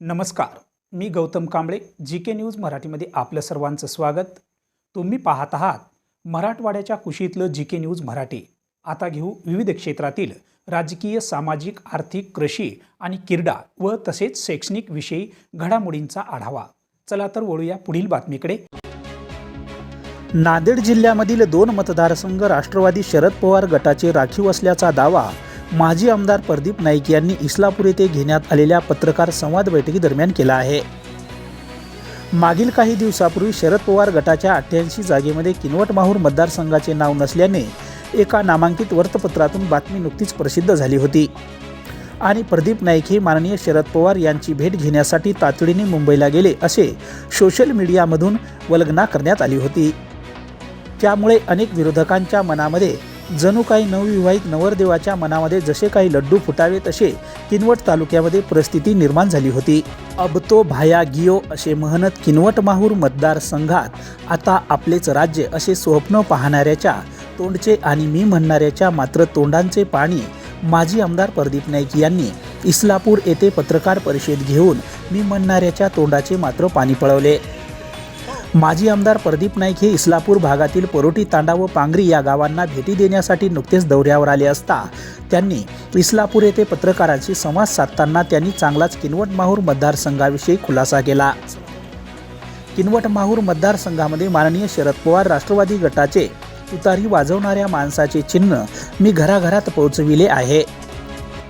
नमस्कार. मी Gautam Kamble G K news मराठीमध्ये आपलं सर्वांचं स्वागत. तुम्ही पाहत आहात मराठवाड्याच्या कुशीतलं जी के न्यूज मराठी. आता घेऊ विविध क्षेत्रातील राजकीय सामाजिक आर्थिक कृषी आणि क्रीडा व तसेच शैक्षणिक विषयी घडामोडींचा आढावा. चला तर वळूया पुढील बातमीकडे. नांदेड जिल्ह्यामधील दोन मतदारसंघ राष्ट्रवादी शरद पवार गटाचे राखीव असल्याचा दावा माजी आमदार प्रदीप नाईक यांनी इस्लापूर येथे घेण्यात आलेल्या पत्रकार संवाद बैठकीदरम्यान केला आहे. मागील काही दिवसापूर्वी शरद पवार गटाच्या अठ्ठ्याऐंशी जागेमध्ये किनवट माहूर मतदारसंघाचे नाव नसल्याने एका नामांकित वृत्तपत्रातून बातमी नुकतीच प्रसिद्ध झाली होती. आणि प्रदीप नाईक हे माननीय शरद पवार यांची भेट घेण्यासाठी तातडीने मुंबईला गेले असे सोशल मीडियामधून वल्गना करण्यात आली होती. त्यामुळे अनेक विरोधकांच्या मनामध्ये जणू काही नवविवाहित नवरदेवाच्या मनामध्ये जसे काही लड्डू फुटावे तसे किनवट तालुक्यामध्ये परिस्थिती निर्माण झाली होती. अब तो भाया गियो असे महनत किनवट माहूर मतदारसंघात आता आपलेच राज्य असे स्वप्न पाहणाऱ्याच्या तोंडचे आणि मी म्हणणाऱ्याच्या मात्र तोंडांचे पाणी माजी आमदार प्रदीप नाईक यांनी इस्लापूर येथे पत्रकार परिषद घेऊन मी म्हणणाऱ्याच्या तोंडाचे मात्र पाणी पळवले. माजी आमदार प्रदीप नाईक हे इस्लापूर भागातील परोटी तांडा व पांगरी या गावांना भेटी देण्यासाठी नुकतेच दौऱ्यावर आले असता त्यांनी इस्लापूर येथे पत्रकारांशी संवाद साधताना त्यांनी चांगलाच किनवट माहूर मतदारसंघाविषयी खुलासा केला. किनवट माहूर मतदारसंघामध्ये माननीय शरद पवार राष्ट्रवादी गटाचे तुतारी वाजवणाऱ्या माणसाचे चिन्ह मी घराघरात पोहोचविले आहे.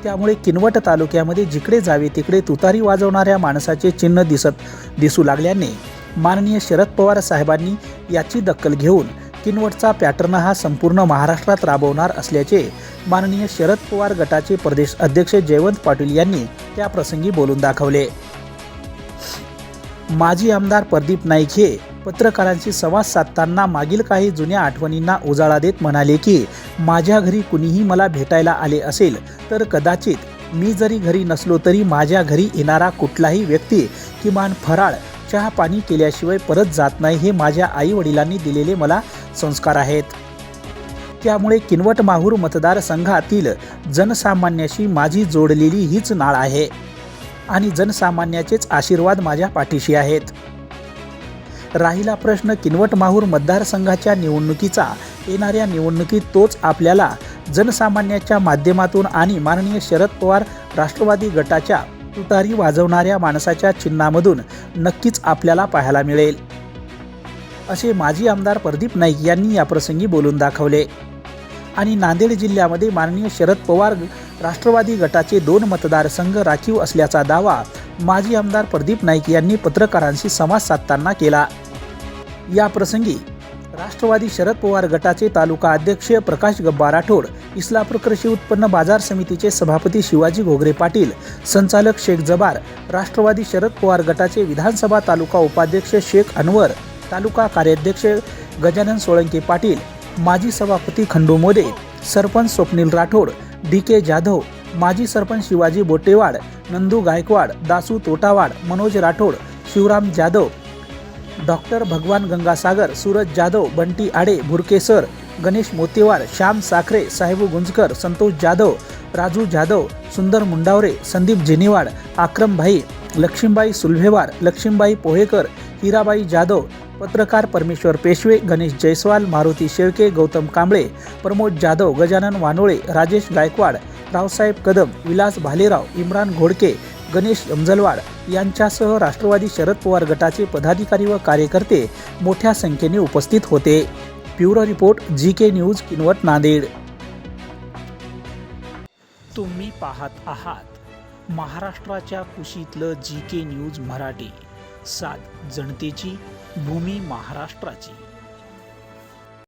त्यामुळे किनवट तालुक्यामध्ये जिकडे जावे तिकडे तुतारी वाजवणाऱ्या माणसाचे चिन्ह दिसत दिसू लागल्याने माननीय शरद पवार साहेबांनी याची दखल घेऊन किनवटचा पॅटर्न हा संपूर्ण महाराष्ट्रात राबवणार असल्याचे माननीय शरद पवार गटाचे प्रदेश अध्यक्ष जयवंत पाटील यांनी त्या प्रसंगी बोलून दाखवले. माजी आमदार प्रदीप नाईक हे पत्रकारांशी संवाद साधताना मागील काही जुन्या आठवणींना उजाळा देत म्हणाले की माझ्या घरी कुणीही मला भेटायला आले असेल तर कदाचित मी जरी घरी नसलो तरी माझ्या घरी येणारा कुठलाही व्यक्ती किमान फराळ चहा पाणी केल्याशिवाय परत जात नाही हे माझ्या आई वडिलांनी दिलेले मला संस्कार आहेत. त्यामुळे किनवट माहूर मतदारसंघातील जनसामान्याशी माझी जोडलेली हीच नाळ आहे. आणि जनसामान्याचेच आशीर्वाद माझ्या पाठीशी आहेत. राहिला प्रश्न किनवट माहूर मतदारसंघाच्या निवडणुकीचा. येणाऱ्या निवडणुकीत तोच आपल्याला जनसामान्याच्या माध्यमातून आणि माननीय शरद पवार राष्ट्रवादी गटाच्या तुतारी वाजवणाऱ्या माणसाच्या चिन्हामधून नक्कीच आपल्याला पाहायला मिळेल. असे माजी आमदार प्रदीप नाईक यांनी याप्रसंगी बोलून दाखवले. आणि नांदेड जिल्ह्यामध्ये माननीय शरद पवार राष्ट्रवादी गटाचे दोन मतदारसंघ राखीव असल्याचा दावा माजी आमदार प्रदीप नाईक यांनी पत्रकारांशी संवाद साधताना केला. या प्रसंगी राष्ट्रवादी शरद पवार गटाचे तालुका अध्यक्ष प्रकाश गब्बा राठोड इस्लापूर कृषी उत्पन्न बाजार समितीचे सभापती शिवाजी घोगरे पाटील संचालक शेख जबार राष्ट्रवादी शरद पवार गटाचे विधानसभा तालुका उपाध्यक्ष शेख अनवर तालुका कार्याध्यक्ष गजानन सोळंके पाटील माजी सभापती खंडू मोदे सरपंच स्वप्नील राठोड डी के जाधव माजी सरपंच शिवाजी बोटेवाड नंदू गायकवाड दासू तोटावाड मनोज राठोड शिवराम जाधव डॉक्टर भगवान गंगासागर सूरज जाधव बंटी आडे भुरकेसर गणेश मोतेवार श्याम साखरे साहेबू गुंजकर संतोष जाधव राजू जाधव सुंदर मुंडावरे संदीप जेनिवाड आक्रमभाई लक्ष्मीबाई सुलभेवार लक्ष्मीबाई पोहेकर हिराबाई जाधव पत्रकार परमेश्वर पेशवे गणेश जयस्वाल मारुती शेळके गौतम कांबळे प्रमोद जाधव गजानन वानोळे राजेश गायकवाड रावसाहेब कदम विलास भालेराव इम्रान घोडके गणेश जमजलवाड यांच्यासह राष्ट्रवादी शरद पवार गटाचे पदाधिकारी व कार्यकर्ते मोठ्या संख्येने उपस्थित होते. Bureau report G K news Kinwat Nanded. तुम्ही पाहत आहात महाराष्ट्राच्या कुशीतलं जी के न्यूज मराठी. सात जनतेची भूमी महाराष्ट्राची.